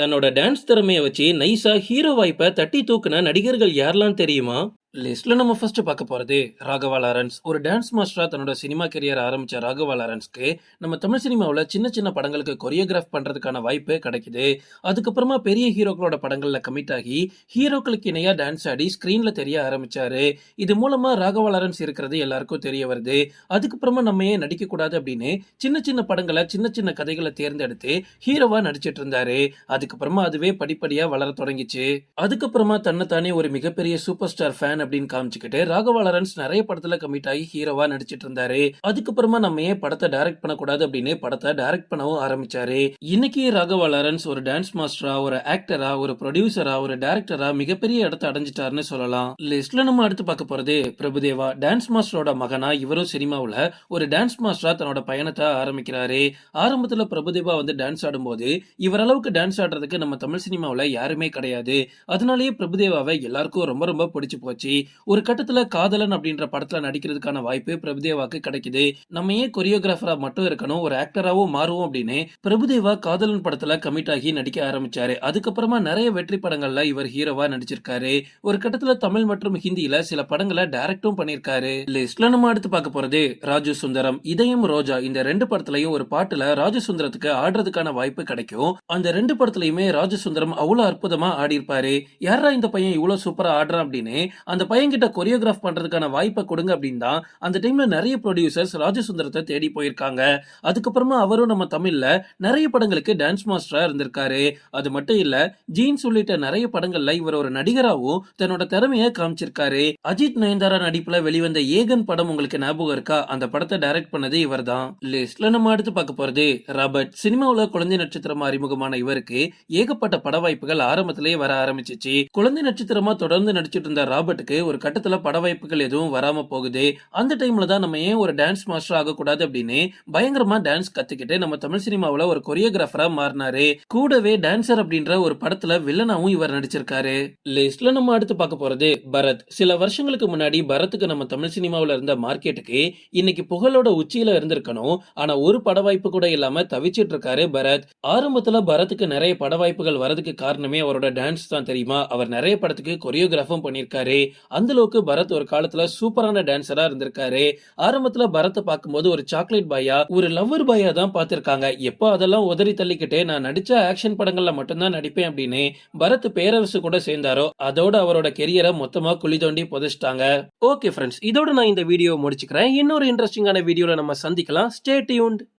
தன்னோட டான்ஸ் திறமையை வச்சு நைஸா ஹீரோ வாய்ப்பை தட்டி தூக்குன நடிகர்கள் யாரெல்லாம் தெரியுமா? லிஸ்ட்ல நம்ம ஃபர்ஸ்ட் பார்க்க போறது ராகவா லாரன்ஸ். ஒரு டான்ஸ் மாஸ்டரா தன்னோட சினிமா கெரியர் ஆரம்பிச்ச ராகவா லாரன்ஸ்க்கு நம்ம தமிழ் சினிமாவில் சின்ன சின்ன படங்களுக்கு கொரியோகிராஃப் பண்றதுக்கான வாய்ப்பு கிடைக்குது. அதுக்கப்புறமா பெரிய ஹீரோக்களோட படங்கள்ல கமிட் ஆகி ஹீரோக்களுக்கு இணையா டான்ஸ் ஆடி ஸ்கிரீன்ல தெரிய ஆரம்பிச்சாரு. இது மூலமா ராகவா லாரன்ஸ் இருக்கிறது எல்லாருக்கும் தெரிய வருது. அதுக்கப்புறமா நம்ம ஏன் நடிக்க கூடாது அப்படின்னு சின்ன சின்ன படங்களை சின்ன சின்ன கதைகளை தேர்ந்தெடுத்து ஹீரோவா நடிச்சிட்டு இருந்தாரு. அதுக்கப்புறமா அதுவே படிப்படியா வளர தொடங்கிச்சு. அதுக்கப்புறமா தன்னைத்தானே ஒரு மிகப்பெரிய சூப்பர் ஸ்டார் ஃபேன் அப்படின்னு காமிச்சுக்கிட்டு ராகவா லாரன்ஸ் நிறைய படத்துல கமிட் ஆகி ஹீரோவா நடிச்சிட்டு இருந்தாரு அதுக்கப்புறமா நம்ம ஏன் படத்தை டைரக்ட் பண்ணக்கூடாது அப்படின்னு படத்தை டைரக்ட் பண்ணவும் ஆரம்பிச்சாரு. இன்னைக்கு ராகவா லாரன்ஸ் ஒரு டான்ஸ் மாஸ்டரா ஒரு ஆக்டரா ஒரு ப்ரொடியூசரா ஒரு டைரக்டரா மிகப்பெரிய இடத்தை அடைஞ்சிட்டாருன்னு சொல்லலாம். லிஸ்ட்ல நம்ம அடுத்து பார்க்க போறது பிரபுதேவா. டான்ஸ் மாஸ்டரோட மகனா இவரும் சினிமாவுல ஒரு டான்ஸ் மாஸ்டரா தன்னோட பயணத்தை ஆரம்பிக்கிறாரு. ஆரம்பத்துல பிரபுதேவா வந்து டான்ஸ் ஆடும்போது இவரளவுக்கு டான்ஸ் ஆடுறதுக்கு நம்ம தமிழ் சினிமாவுல யாருமே கிடையாது. அதனாலேயே பிரபுதேவாவை எல்லாருக்கும் ரொம்ப ரொம்ப பிடிச்சு போச்சு. ஒரு கட்டத்துல காதலன் அப்படின்ற படத்துல நடிக்கிறதுக்கான வாய்ப்பு பிரபுதேவாக்கு கிடைக்குது. நம்ம ஏன் கொரியோகிராஃபரா மட்டும் இருக்கணும் ஒரு ஆக்டராவும் மாறுவோம் அப்படின்னு பிரபுதேவா காதலன் படத்துல கமிட் ஆகி நடிக்க ஆரம்பிச்சாரு. அதுக்கப்புறமா நிறைய வெற்றி படங்கள்ல இவர் ஹீரோவா நடிச்சிருக்காரு. ஒரு கட்டத்துல தமிழ் மற்றும் ஹிந்தியில சில படங்களை டைரக்டும் பண்ணிருக்காரு. லிஸ்ட்ல நம்ம அடுத்து பார்க்க போறது ராஜு சுந்தரம் இதயம் ரோஜா. இந்த ரெண்டு படத்துலயும் ஒரு பாட்டுல ராஜு சுந்தரத்துக்கு ஆடுறதுக்கான வாய்ப்பு கிடைக்கும். அந்த ரெண்டு படத்துலயுமே ராஜு சுந்தரம் அவ்வளவு அற்புதமா ஆடி இருப்பாரு யாரா இந்த பையன் இவ்வளவு சூப்பரா ஆடுறான் அப்படின்னு அந்த அந்த பையன்கிட்ட கொரியோகிராஃப் பண்றதுக்கான வாய்ப்பை கொடுங்க அப்படின்னு தான் அந்த டைம்ல நிறைய ப்ரொடியூசர்ஸ் ராஜசுந்தரத்தை தேடி போயிருக்காங்க. அதுக்கப்புறமா அவரும் நம்ம தமிழ்ல நிறைய படங்களுக்கு டான்ஸ் மாஸ்டரா இருந்திருக்காரு. அது மட்டும் இல்ல ஜீன்ஸ் உள்ளிட்ட நிறைய படங்கள்ல இவர் ஒரு நடிகராகவும் தன்னோட திறமையை காமிச்சிருக்காரு. அஜித் நயன்தாரா நடிப்புல வெளிவந்த ஏகன் படம் உங்களுக்கு ஞாபகம் இருக்கா? அந்த படத்தை டைரக்ட் பண்ணது இவர் தான் லிஸ்ட்ல நம்ம அடுத்து பார்க்க போறது ராபர்ட். சினிமாவுல குழந்தை நட்சத்திரமா அறிமுகமான இவருக்கு ஏகப்பட்ட பட வாய்ப்புகள் ஆரம்பத்திலேயே வர ஆரம்பிச்சிச்சு. குழந்தை நட்சத்திரமா தொடர்ந்து நடிச்சிட்டு இருந்த ராபர்ட்டுக்கு ஒரு கட்டத்துல பட வாய்ப்புகள் எதுவும் வராம போகுது. அந்த டைம்ல தான் நம்ம ஏன் ஒரு டான்ஸ் மாஸ்டர் ஆகக்கூடாது அப்படின்னு பயங்கரமா டான்ஸ் கத்துக்கிட்டு நம்ம தமிழ் சினிமாவுல ஒரு கொரியோகிராஃபரா மாறினாரு. கூடவே டான்சர் அப்படின்ற ஒரு படத்துல வில்லனாவும் இவர் நடிச்சிருக்காரு. லிஸ்ட்ல நம்ம அடுத்து பார்க்க போறது பரத். சில வருஷங்களுக்கு முன்னாடி பரத்துக்கு நம்ம தமிழ் சினிமாவில் இருந்த மார்க்கெட்டுக்கு இன்னைக்கு புகழோட உச்சியில இருந்திருக்கணும். ஆனா ஒரு பட வாய்ப்பு கூட இல்லாம தவிச்சிட்டு இருக்காரு பரத். ஆரம்பத்துல பரத்துக்கு நிறைய பட வாய்ப்புகள் வரதுக்கு காரணமே அவரோட டான்ஸ் தான் தெரியுமா? அவர் நிறைய படத்துக்கு கொரியோகிராஃபும் பண்ணியிருக்காரு. அந்த அளவுக்கு பரத் ஒரு காலத்துல சூப்பரான டான்சரா இருந்திருக்காரு. ஆரம்பத்துல பரத்தை பார்க்கும்போது ஒரு சாக்லேட் பாயா ஒரு லவ்வர் பாயா தான் பார்த்திருக்காங்க. எப்போ அதெல்லாம் உதறி தள்ளிக்கிட்டு நான் நடிச்ச ஆக்ஷன் படங்கள்ல மட்டும்தான் நடிப்பேன் அப்படின்னு பரத் பேரரசு கூட சேர்ந்தாரோ அதோட அவரோட கெரியரை மொத்தமா குழி தோண்டி புதைச்சிட்டாங்க. ஓகே ஃப்ரெண்ட்ஸ் இதோட நான் இந்த வீடியோ முடிச்சுக்கிறேன். இன்னொரு இன்ட்ரெஸ்டிங்கான வீடியோல நம்ம சந்திக்கலாம். Stay tuned